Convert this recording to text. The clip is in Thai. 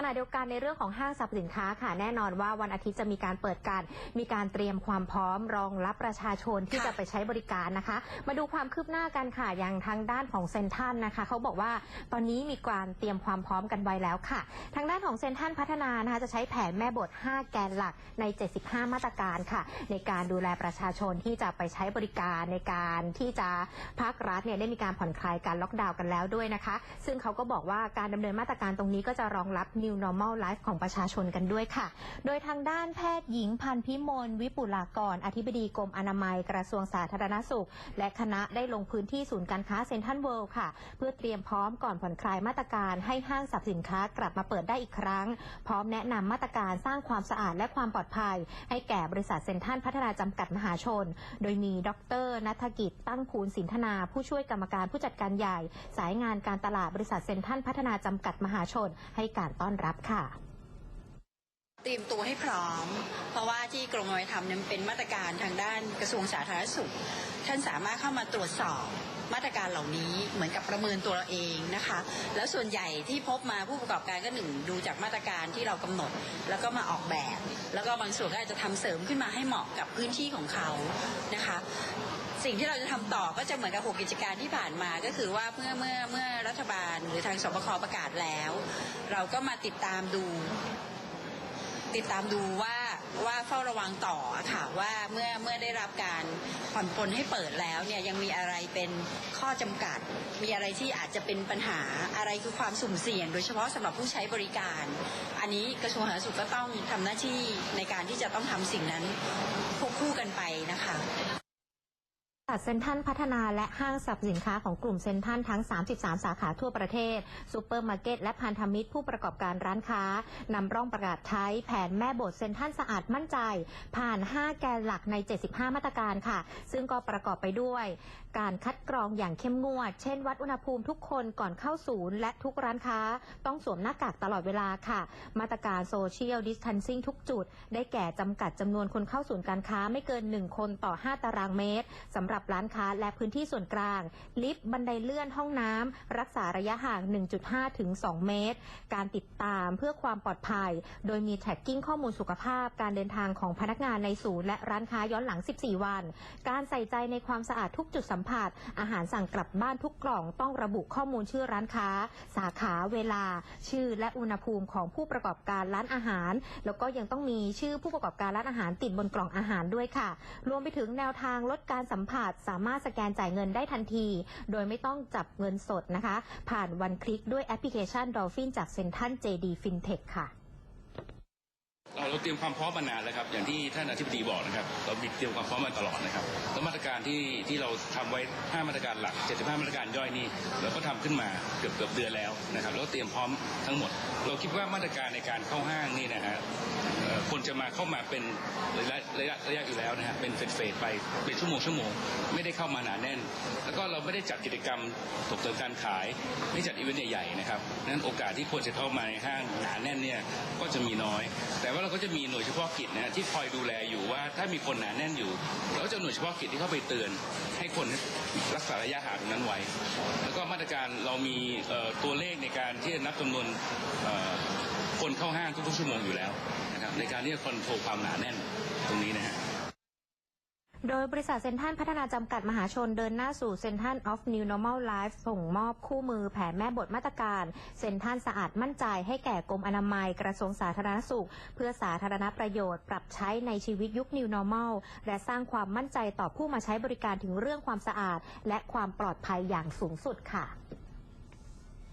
ขณะเดียวกันในเรื่องของห้างสรรพสินค้าค่ะแน่นอนว่าวันอาทิตย์จะมีการเปิดการมีการเตรียมความพร้อมรองรับประชาชนที่ค่ะจะไปใช้บริการนะคะ มาดูความคืบหน้ากันค่ะอย่างทางด้านของเซนทรันนะคะเขาบอกว่าตอนนี้มีการเตรียมความพร้อมกันไว้แล้วค่ะ ทางด้านของเซนทรันพัฒนานะคะจะใช้แผนแม่บท 5 แกนหลักใน 75 มาตรการค่ะ ในการดูแลประชาชนที่จะไปใช้บริการในการที่จะภาครัฐเนี่ยได้มีการผ่อนคลายการล็อกดาวน์กันแล้วด้วยนะคะ ซึ่งเขาก็บอกว่าการดำเนินมาตรการตรงนี้ก็จะรองรับ New Normal Life ของประชาชนกันด้วยค่ะ โดยทางด้านแพทย์หญิงพันพิมลวิปุลากร อธิบดีกรมอนามัยกระทรวงสาธารณสุข และคณะได้ลงพื้นที่ศูนย์การค้าเซ็นทรัลเวิลด์ค่ะ เพื่อเตรียมพร้อมก่อนผ่อนคลายมาตรการให้ห้างสรรพสินค้ากลับมาเปิดได้อีกครั้ง พร้อมแนะนำมาตรการสร้างความสะอาดและความปลอดภัย ให้แก่บริษัทเซ็นทรัลพัฒนาจำกัดมหาชน โดยมีดรนัฐกิจตั้งภูลสินธนา ผู้ช่วยกรรมการผู้จัดการใหญ่ สายงานการตลาดบริษัทเซ็นทรัลพัฒนาจำกัดมหาชน ให้การต้อนรับค่ะเตรียมตัวให้พร้อม เพราะว่าที่กรมวัฒนธรรมนั้นเป็นมาตรการทางด้านกระทรวงสาธารณสุข ท่านสามารถเข้ามาตรวจสอบ มาตรการเหล่านี้เหมือนกับประเมินตัวเราเองนะคะ แล้วส่วนใหญ่ที่พบมาผู้ประกอบการก็หนึ่งดูจากมาตรการที่เรากำหนด แล้วก็มาออกแบบ แล้วก็บางส่วนก็อาจจะทำเสริมขึ้นมาให้เหมาะกับพื้นที่ของเขานะคะ สิ่งที่เราจะทำต่อก็จะเหมือนกับหกกิจการที่ผ่านมาก็คือว่าเมื่อเมื่อเมื่อรัฐบาลหรือทางสบคประกาศแล้ว เราก็มาติดตามดูติดตามดูว่า ว่าเฝ้าระวังต่อค่ะว่าเมื่อเมื่อได้รับการผ่อนปลนให้เปิดแล้วเนี่ยยังมีอะไรเป็นข้อจำกัด มีอะไรที่อาจจะเป็นปัญหาอะไรคือความสุ่มเสี่ยง โดยเฉพาะสำหรับผู้ใช้บริการ อันนี้กระทรวงสาธารณสุขก็ต้องทำหน้าที่ในการที่จะต้องทำสิ่งนั้นควบคู่กันไปนะคะ เซ็นทรัลพัฒนาและห้างสรรพสินค้าของกลุ่มเซ็นทรัลทั้ง 33 สาขาทั่วประเทศซูเปอร์มาร์เก็ตและพันธมิตรผู้ประกอบการร้านค้านำร่องประกาศใช้แผนแม่บทเซ็นทรัลสะอาดมั่นใจ ผ่าน 5 แกนหลักใน 75 มาตรการค่ะ ซึ่งก็ประกอบไปด้วย การคัดกรองอย่างเข้มงวด เช่นวัดอุณหภูมิทุกคนก่อนเข้าศูนย์และทุกร้านค้าต้องสวมหน้ากากตลอดเวลาค่ะ มาตรการโซเชียลดิสทันซิ่งทุกจุด ได้แก่จำกัดจำนวนคนเข้าศูนย์การค้าไม่เกิน 1 คนต่อ 5 ตารางเมตรสำหรับร้านค้าและพื้นที่ส่วนกลาง ลิฟต์บันไดเลื่อนห้องน้ำรักษาระยะห่าง 1.5 ถึง 2 เมตร การติดตามเพื่อความปลอดภัย โดยมีแท็กกิ้งข้อมูลสุขภาพ การเดินทางของพนักงานในศูนย์และร้านค้าย้อนหลัง 14 วัน การใส่ใจในความสะอาดทุกจุดสัมผัส อาหารสั่งกลับบ้านทุกกล่องต้องระบุข้อมูลชื่อร้านค้า สาขาเวลา ชื่อและอุณหภูมิของผู้ประกอบการร้านอาหาร แล้วก็ยังต้องมีชื่อผู้ประกอบการร้านอาหารติดบนกล่องอาหารด้วยค่ะ รวมไปถึงแนวทางลดการสัมผัสสามารถสแกนจ่ายเงินได้ทันที โดยไม่ต้องจับเงินสดนะคะ ผ่านวันคลิกด้วยแอปพลิเคชัน Dolphin จากเซ็นทรัล JD FinTech ค่ะเราเตรียมความพร้อมมานานแล้วครับอย่างที่ท่านอธิบดีบอกนะครับเรามีเตรียมความพร้อมมาตลอดนะครับแล้วมาตรการที่ที่เราทำไว้ 5 มาตรการหลัก 75 มาตรการย่อยนี่เราก็ทำขึ้นมาเกือบเกือบเดือนแล้วนะครับแล้วเตรียมพร้อมทั้งหมด เราคิดว่ามาตรการในการเข้าห้างนี่นะฮะคน จะมาเข้ามาเป็นระยะระยะระยะอยู่แล้วนะฮะเป็นเฟสไปเป็นชั่วโมงชั่วโมงไม่ได้เข้ามาหนาแน่น แล้วก็เราไม่ได้จัดกิจกรรมตกแต่งการขาย ไม่จัดอีเวนต์ใหญ่ๆนะครับนั้นโอกาสที่คนจะเข้ามาในห้างหนาแน่นเนี่ยก็จะมีน้อย แต่ว่าเราก็จะมีหน่วยเฉพาะกิจนะที่คอยดูแลอยู่ว่าถ้ามีคนหนาแน่นอยู่ เราก็จะหน่วยเฉพาะกิจที่เข้าไปเตือน ให้คนรักษาระยะห่างนั้นไว้ แล้วก็มาตรการเรามีตัวเลขในการที่จะนับจำนวนคนเข้าห้างทุกๆชั่วโมงอยู่แล้วนะครับในการที่คอนโทรลความหนาแน่นตรงนี้นะฮะโดยบริษัทเซนทรัลพัฒนาจำกัดมหาชนเดินหน้าสู่เซนทรัล of New Normal Life ส่งมอบคู่มือแผนแม่บทมาตรการเซนทรัลสะอาดมั่นใจให้แก่กรมอนามัยกระทรวงสาธารณสุข เพื่อสาธารณประโยชน์ ปรับใช้ในชีวิตยุค New Normal และสร้างความมั่นใจต่อผู้มาใช้บริการถึงเรื่องความสะอาด และความปลอดภัยอย่างสูงสุดค่ะ